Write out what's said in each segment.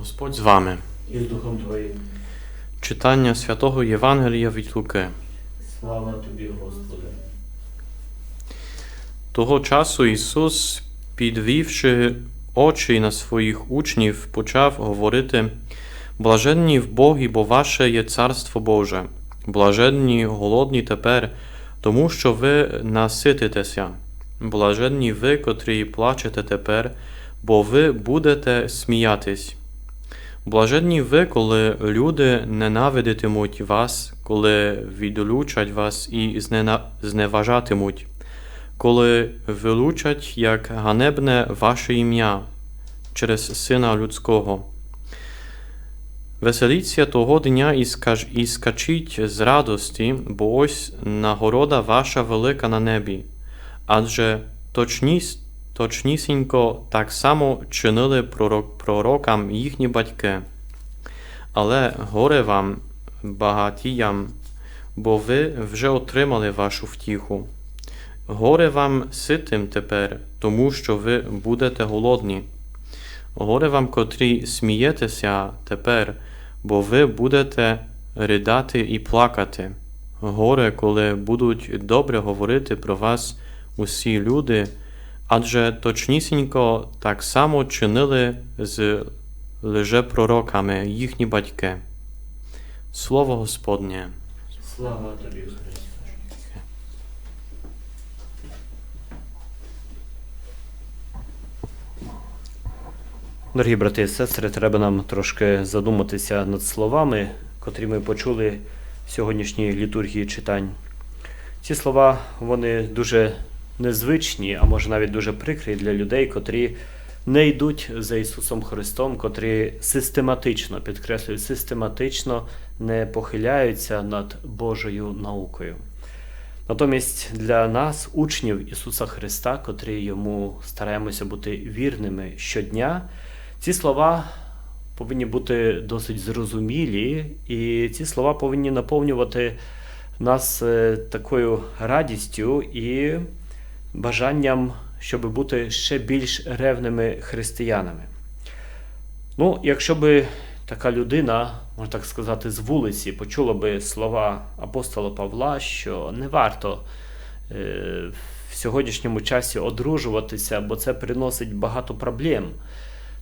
Господь з вами. і з Духом Твоїм. Читання святого Євангелія від Луки. Слава Тобі, Господи. Того часу Ісус, підвівши очі на своїх учнів, почав говорити: Блаженні в Богі, бо ваше є Царство Боже, блаженні голодні тепер, тому що ви насититеся. Блаженні ви, котрі плачете тепер, бо ви будете сміятись. Блаженні ви, коли люди ненавидитимуть вас, коли відлучать вас і зневажатимуть коли вилучать як ганебне ваше ім'я через Сина Людського. Веселіться того дня і, скаж, і скачіть з радості, бо ось нагорода ваша велика на небі, адже точніс, точнісінько так само чинили пророк, пророкам їхні батьки. Але горе вам, багатіям, бо ви вже отримали вашу втіху. Горе вам ситим тепер, тому що ви будете голодні. Горе вам, котрі смієтеся тепер, бо ви будете ридати і плакати. Горе, коли будуть добре говорити про вас усі люди, адже точнісінько так само чинили з лжепророками їхні батьки. Слово Господнє. Слава Тобі, Христе. Дорогі брати і сестри, треба нам трошки задуматися над словами, котрі ми почули в сьогоднішній літургії читань. Ці слова вони дуже незвичні, а може навіть дуже прикрі для людей, котрі не йдуть за Ісусом Христом, котрі систематично, підкреслюю, систематично не похиляються над Божою наукою. Натомість для нас, учнів Ісуса Христа, котрі йому стараємося бути вірними щодня, ці слова повинні бути досить зрозумілі, і ці слова повинні наповнювати нас е, такою радістю і бажанням, щоб бути ще більш ревними християнами. Ну, якщо би така людина, можна так сказати, з вулиці почула би слова апостола Павла, що не варто е, в сьогоднішньому часі одружуватися, бо це приносить багато проблем,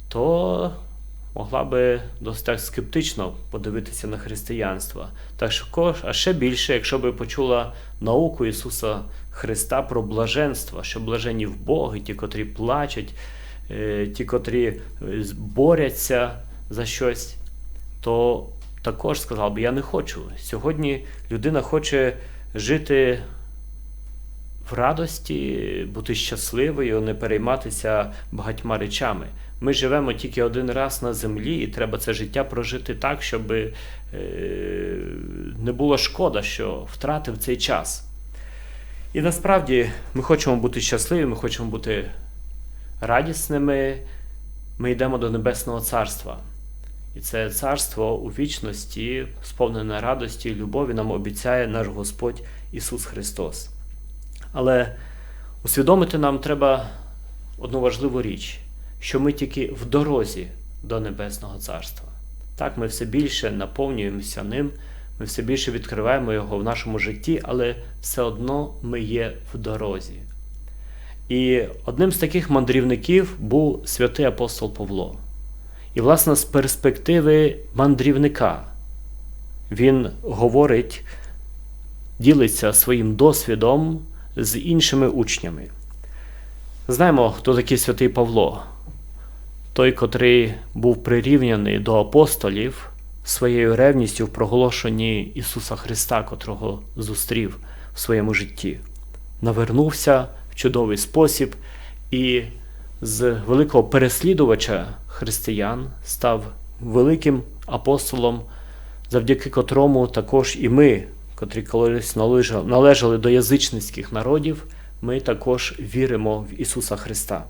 то могла би досить так скептично подивитися на християнство. Також, а ще більше, якщо би почула науку Ісуса Христа про блаженство, що блажені в Боги, ті, котрі плачуть, е, ті, котрі е, борються за щось, то також сказав би, я не хочу. Сьогодні людина хоче жити в радості, бути щасливою, не перейматися багатьма речами. Ми живемо тільки один раз на землі, і треба це життя прожити так, щоб е, не було шкода, що втратив цей час. І насправді ми хочемо бути щасливі, ми хочемо бути радісними. Ми йдемо до Небесного Царства. І це царство у вічності, сповнене радості і любові, нам обіцяє наш Господь Ісус Христос. Але усвідомити нам треба одну важливу річ, що ми тільки в дорозі до Небесного Царства. Так, ми все більше наповнюємося ним, ми все більше відкриваємо його в нашому житті, але все одно ми є в дорозі. І одним з таких мандрівників був святий апостол Павло. І, власне, з перспективи мандрівника він говорить, ділиться своїм досвідом з іншими учнями. Знаємо, хто такий святий Павло, той, котрий був прирівняний до апостолів своєю ревністю в проголошенні Ісуса Христа, котрого зустрів в своєму житті, навернувся в чудовий спосіб і з великого переслідувача християн став великим апостолом, завдяки котрому також і ми, котрі колись належали, до язичницьких народів, ми також віримо в Ісуса Христа.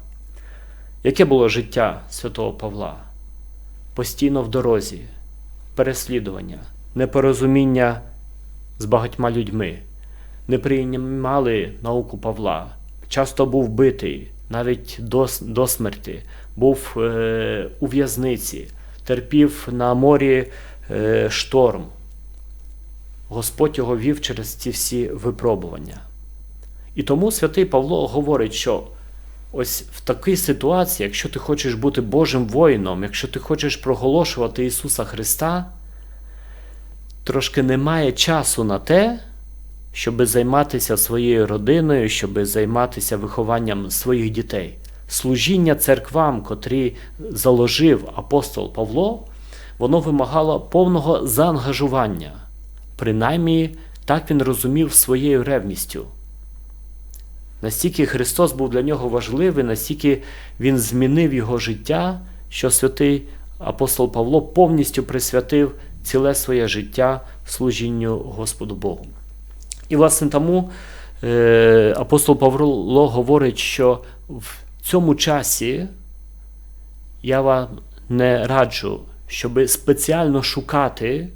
Яке було життя святого Павла? Постійно в дорозі, переслідування, непорозуміння з багатьма людьми, не приймали науку Павла, часто був битий, навіть до, до смерті, був е, у в'язниці. терпів на морі е, шторм. Господь його вів через ці всі випробування. І тому святий Павло говорить, що ось в такій ситуації, якщо ти хочеш бути Божим воїном, якщо ти хочеш проголошувати Ісуса Христа, трошки немає часу на те, щоб займатися своєю родиною, щоб займатися вихованням своїх дітей. Служіння церквам, котрі заложив апостол Павло, воно вимагало повного заангажування. Принаймні, так він розумів своєю ревністю. Настільки Христос був для нього важливий, настільки Він змінив його життя, що святий апостол Павло повністю присвятив ціле своє життя служінню Господу Богу. І, власне, тому е, апостол Павло говорить, що в цьому часі я вам не раджу, щоб спеціально шукати,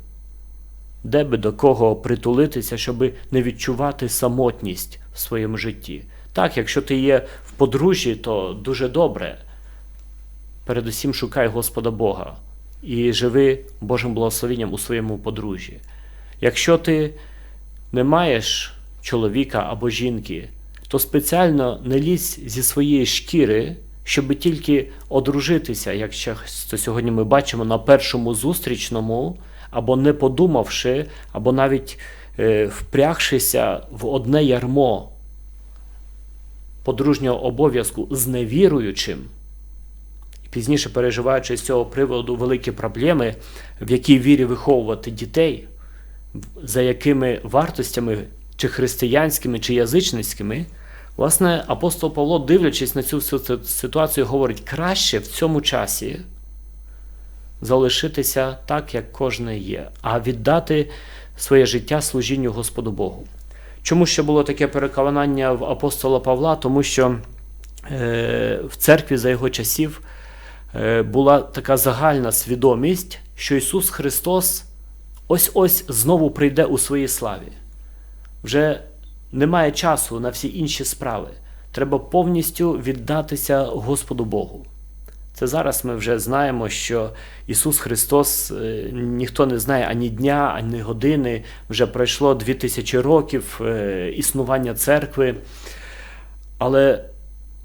де би до кого притулитися, щоб не відчувати самотність в своєму житті. Так, якщо ти є в подружжі, то дуже добре. Передусім шукай Господа Бога і живи Божим благословенням у своєму подружжі. Якщо ти не маєш чоловіка або жінки, то спеціально не лізь зі своєї шкіри, щоб тільки одружитися, як часто сьогодні ми бачимо на першому зустрічному, або не подумавши, або навіть е, впрягшися в одне ярмо подружнього обов'язку з невіруючим, і пізніше переживаючи з цього приводу великі проблеми, в якій вірі виховувати дітей, за якими вартостями, чи християнськими, чи язичницькими, власне, апостол Павло, дивлячись на цю ситуацію, говорить, краще в цьому часі залишитися так, як кожне є, а віддати своє життя служінню Господу Богу. Чому ще було таке переконання в апостола Павла? Тому що е, в церкві за його часів е, була така загальна свідомість, що Ісус Христос ось-ось знову прийде у своїй славі. Вже немає часу на всі інші справи. Треба повністю віддатися Господу Богу. Це зараз ми вже знаємо, що Ісус Христос е, ніхто не знає ані дня, ані години. Вже пройшло 2000 років е, існування церкви. Але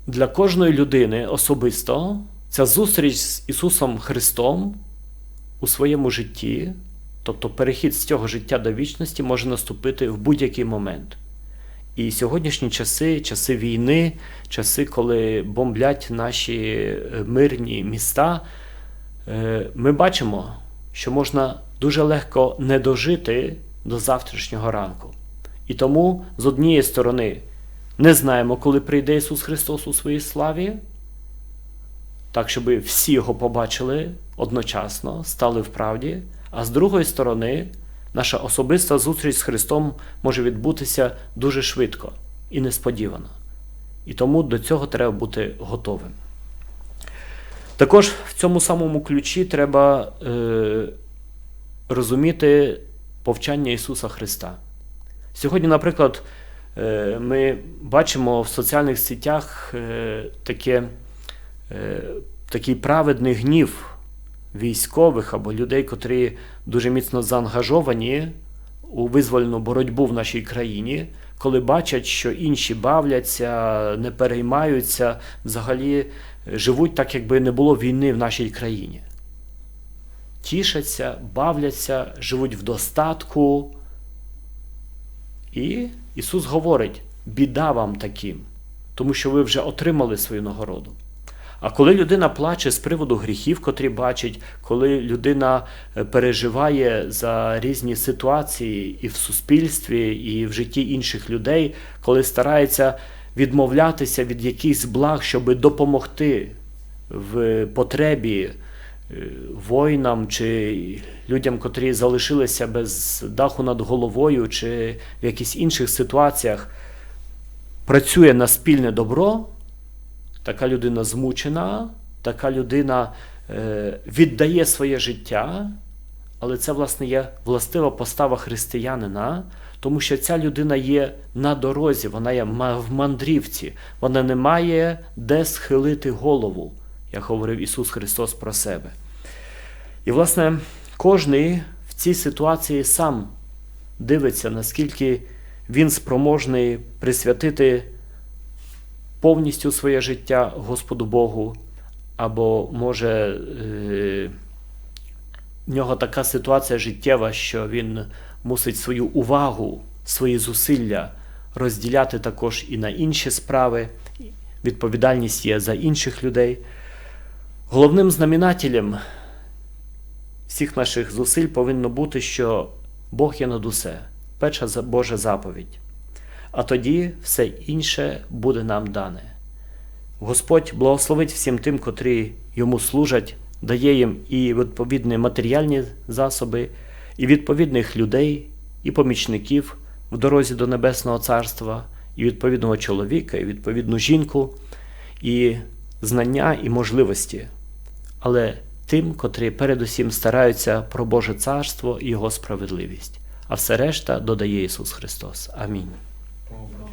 для кожної людини особисто ця зустріч з Ісусом Христом у своєму житті, тобто перехід з цього життя до вічності, може наступити в будь-який момент. І сьогоднішні часи, часи війни, часи, коли бомблять наші мирні міста, ми бачимо, що можна дуже легко не дожити до завтрашнього ранку. І тому, з однієї сторони, не знаємо, коли прийде Ісус Христос у своїй славі, так, щоб всі його побачили одночасно, стали в правді, а з другої сторони, наша особиста зустріч з Христом може відбутися дуже швидко і несподівано. І тому до цього треба бути готовим. Також в цьому самому ключі треба е, розуміти повчання Ісуса Христа. Сьогодні, наприклад, е, ми бачимо в соціальних сетях е, таке, е, такий праведний гнів військових або людей, котрі дуже міцно заангажовані у визвольну боротьбу в нашій країні, коли бачать, що інші бавляться, не переймаються, взагалі живуть так, якби не було війни в нашій країні. Тішаться, бавляться, живуть в достатку. І Ісус говорить: біда вам таким, тому що ви вже отримали свою нагороду. А коли людина плаче з приводу гріхів, котрі бачить, коли людина переживає за різні ситуації і в суспільстві, і в житті інших людей, коли старається відмовлятися від якихось благ, щоб допомогти в потребі воїнам чи людям, котрі залишилися без даху над головою, чи в якихось інших ситуаціях, працює на спільне добро. Така людина змучена, така людина е, віддає своє життя, але це, власне, є властива постава християнина, тому що ця людина є на дорозі, вона є в мандрівці, вона не має де схилити голову, як говорив Ісус Христос про себе. І, власне, кожний в цій ситуації сам дивиться, наскільки він спроможний присвятити повністю своє життя Господу Богу, або може е, в нього така ситуація життєва, що він мусить свою увагу, свої зусилля розділяти також і на інші справи. Відповідальність є за інших людей. Головним знаменателем всіх наших зусиль повинно бути, що Бог є над усе, перша Божа заповідь. А тоді все інше буде нам дане. Господь благословить всім тим, котрі йому служать, дає їм і відповідні матеріальні засоби, і відповідних людей, і помічників в дорозі до Небесного Царства, і відповідного чоловіка, і відповідну жінку, і знання, і можливості. Але тим, котрі передусім стараються про Боже Царство і Його справедливість, а все решта додає Ісус Христос. Амінь. Добре.